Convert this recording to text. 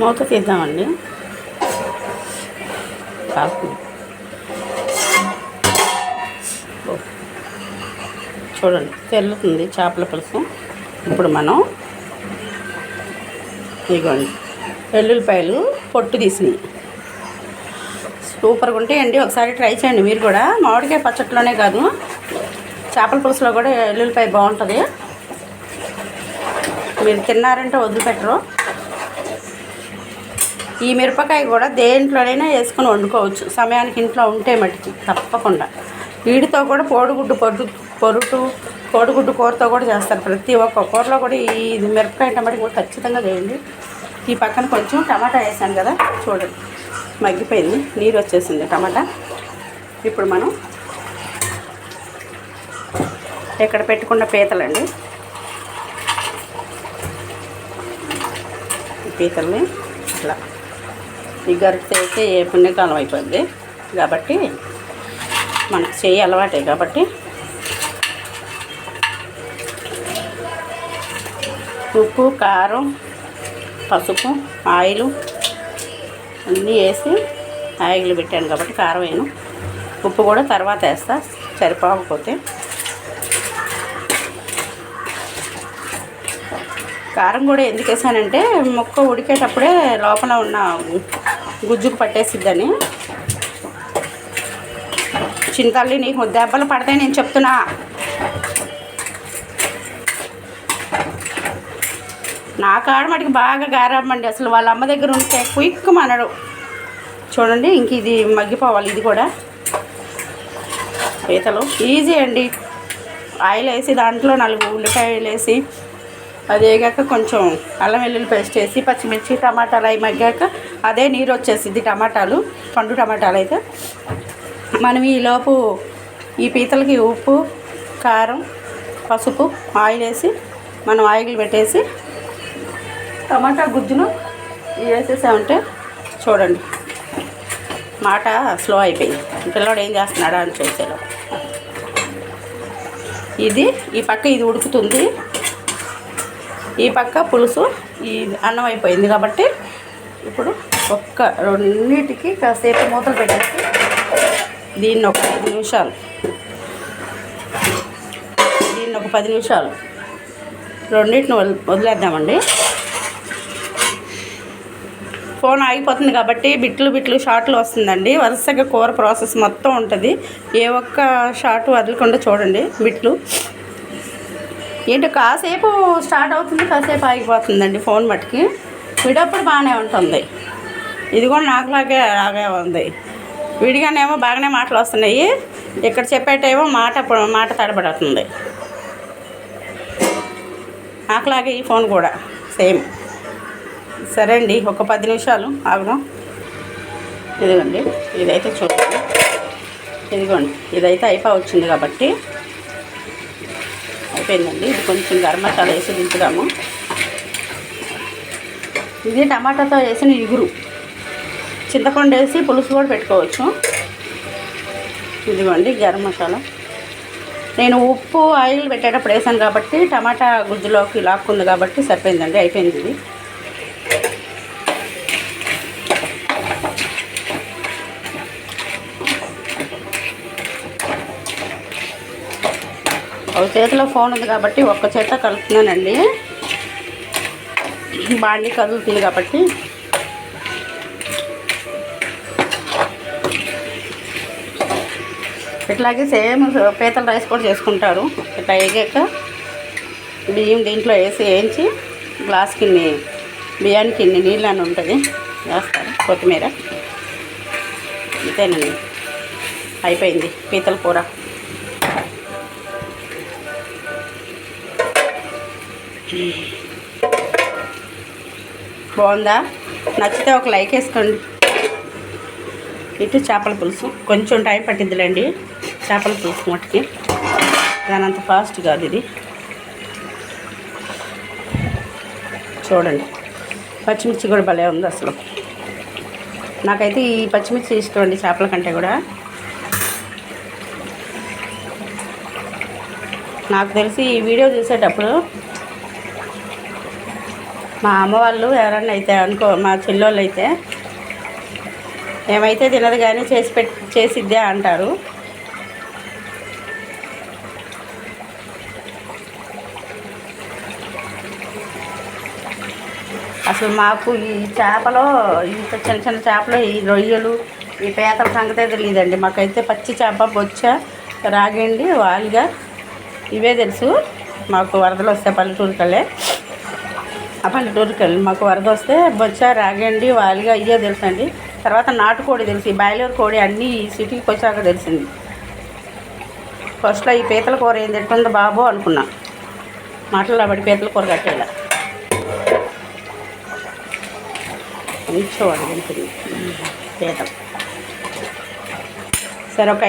మూత తీద్దామండి. చూడండి తెల్లుతుంది చేపల పులుసు. ఇప్పుడు మనం ఇదిగోండి వెల్లుల్లిపాయలు పొట్టు తీసినాయి సూపర్గా ఉంటాయండి. ఒకసారి ట్రై చేయండి మీరు కూడా. మామిడికాయ పచ్చట్లోనే కాదు. చేపల పులుసులో కూడా వెల్లుల్లిపాయ బాగుంటుంది. మీరు తిన్నారంటే వదిలిపెట్టరు. ఈ మిరపకాయ కూడా దేంట్లోనైనా వేసుకొని వండుకోవచ్చు. సమయానికి ఇంట్లో ఉంటే మటుకి తప్పకుండా. వీటితో కూడా కోడిగుడ్డు పొరు పొరుటు కోడిగుడ్డు కూరతో కూడా చేస్తారు. ప్రతి ఒక్క కూరలో కూడా ఈ ఇది మిరపకాయ టమాటా కూడా ఖచ్చితంగా చేయండి. ఈ పక్కన కొంచెం టమాటా వేసాను కదా చూడండి. మగ్గిపోయింది నీరు వచ్చేసింది టమాటా. ఇప్పుడు మనం ఇక్కడ పెట్టుకున్న పీతలండి. పీతల్ని ఇట్లా ఈ గరిటె అయితే ఏ పుణ్యకాలం అయిపోద్ది కాబట్టి మనకు చెయ్యి అలవాటే కాబట్టి ఉప్పు కారం పసుపు ఆయిల్ అన్నీ వేసి ఆయిల్ పెట్టాను కాబట్టి కారం వేయను. ఉప్పు కూడా తర్వాత వేస్తా సరిపోకపోతే. కారం కూడా ఎందుకు వేసానంటే ముక్క ఉడికేటప్పుడే లోపల ఉన్న గుజ్జుకు పట్టేసిద్దని. చింతల్లి నీకు దెబ్బలు పడతాయి నేను చెప్తున్నా. నా కాడ మటుకు బాగా గారమ్మండి అసలు వాళ్ళ అమ్మ దగ్గర ఉంటే క్విక్ మనడు. చూడండి ఇంక ఇది మగ్గిపోవాలి ఇది కూడా. పీతలు. ఈజీ అండి. ఆయిల్ వేసి దాంట్లో నాలుగు ఉల్లిపాయలు వేసి అది వేగాక కొంచెం అల్లం వెల్లుల్లి పేస్ట్ వేసి పచ్చిమిర్చి టమాటాలు అవి మగ్గాక అదే నీరు వచ్చేసింది టమాటాలు పండు టమాటాలు అయితే. మనం ఈలోపు ఈ పీతలకి ఉప్పు కారం పసుపు ఆయిల్ వేసి మనం ఆయిల్ పెట్టేసి టమాటా గుజ్జును వేసేసామంటే చూడండి మాట స్లో అయిపోయింది. పిల్లవాడు ఏం చేస్తున్నాడా అని చూసేలో ఇది ఈ పక్క ఇది ఉడుకుతుంది. ఈ పక్క పులుసు ఈ అన్నం అయిపోయింది కాబట్టి ఇప్పుడు ఒక్క రెండింటికి కాసేపు మూతలు పెట్టేసి దీన్ని ఒక పది నిమిషాలు. దీన్ని ఒక పది నిమిషాలు. రెండింటిని వదిలేద్దామండి. ఫోన్ ఆగిపోతుంది కాబట్టి బిట్లు బిట్లు షార్ట్లు వస్తుందండి. వరుసగా కూర ప్రాసెస్ మొత్తం ఉంటుంది. ఏ ఒక్క షార్ట్ వదలకుండా చూడండి బిట్లు. ఏంటి కాసేపు స్టార్ట్ అవుతుంది కాసేపు ఆగిపోతుందండి ఫోన్ మట్టుకి విడప్పుడు బాగానే ఉంటుంది. ఇది కూడా నాకులాగే అలాగే ఉంది. విడిగానేమో బాగానే మాటలు వస్తున్నాయి. ఇక్కడ చెప్పేటేమో మాట మాట తడబడుతుంది. నాకులాగే ఈ ఫోన్ కూడా సేమ్. సరే అండి ఒక పది నిమిషాలు ఆగుదాం. ఇదిగోండి ఇదైతే చూడండి. ఇదిగోండి ఇదైతే అయిపోవచ్చింది కాబట్టి. అయిపోయిందండి. ఇది కొంచెం గరం మసాలా వేసి దించుదాము. ఇది టమాటాతో వేసిన ఇగురు. చింతపండు వేసి పులుసు కూడా పెట్టుకోవచ్చు. ఇదిగోండి గరం మసాలా. నేను ఉప్పు ఆయిల్ పెట్టేటప్పుడు వేసాను కాబట్టి టమాటా గుజ్జులోకి లాక్కుంది కాబట్టి సరిపోయిందండి. అయిపోయింది ఇది. ఒక చేతిలో ఫోన్ ఉంది కాబట్టి ఒక్క చేత కలుపుతున్నానండి. బాండి కదులుతుంది కాబట్టి. ఇట్లాగే సేమ్ పీతల రైస్ కూడా చేసుకుంటారు. ఇట్లా వేగాక బియ్యం దీంట్లో వేసి వేయించి గ్లాస్ కిన్ని బియ్యానికి ఇన్ని నీళ్ళు అని ఉంటుంది. వేస్తారు కొత్తిమీర. అంతేనండి. అయిపోయింది పీతల కూర. బాగుందా? నచ్చితే ఒక లైక్ వేసుకోండి. ఇటు చేపల పులుసు. కొంచెం టైం పట్టిద్దిలేండి. చేపల పులుసు మట్టుకి దాని అంత ఫాస్ట్ కాదు ఇది. చూడండి. పచ్చిమిర్చి కూడా భలే ఉంది అసలు. నాకైతే ఈ పచ్చిమిర్చి ఇష్టం అండి చేపల కంటే కూడా. నాకు తెలిసి ఈ వీడియో చూసేటప్పుడు మా అమ్మ వాళ్ళు ఎవరన్నా అయితే అనుకో మా చెల్లెళ్ళు అయితే ఏమైతే తినదు కానీ చేసి పెట్ చేసిద్దే అంటారు. అసలు మాకు ఈ చేపలో ఇంత చిన్న చిన్న చేపలు ఈ రొయ్యలు ఈ పేతల సంగతే తెలియదండి మాకైతే పచ్చి చేప బొచ్చ రాగండి వాలుగా. ఇవే తెలుసు. మాకు వరదలు వస్తే పల్లెటూరుకలే ఆ పల్లెటూరుకి వెళ్ళి మాకు వరద వస్తే బొచ్చ రాగండి వాలుగా ఇవే తెలుసు అండి తర్వాత నాటుకోడి తెలుసు ఈ బాయిలర్ కోడి అన్నీ ఈ సిటీకి వచ్చాక తెలిసింది. ఫస్ట్లో ఈ పీతల కూర ఏం తింటుందో బాబు అనుకున్నా. మాటల్లో పడి పీతల కూర కట్టేలా. కొంచెం అడిగింది. పీతలు. సరే ఒక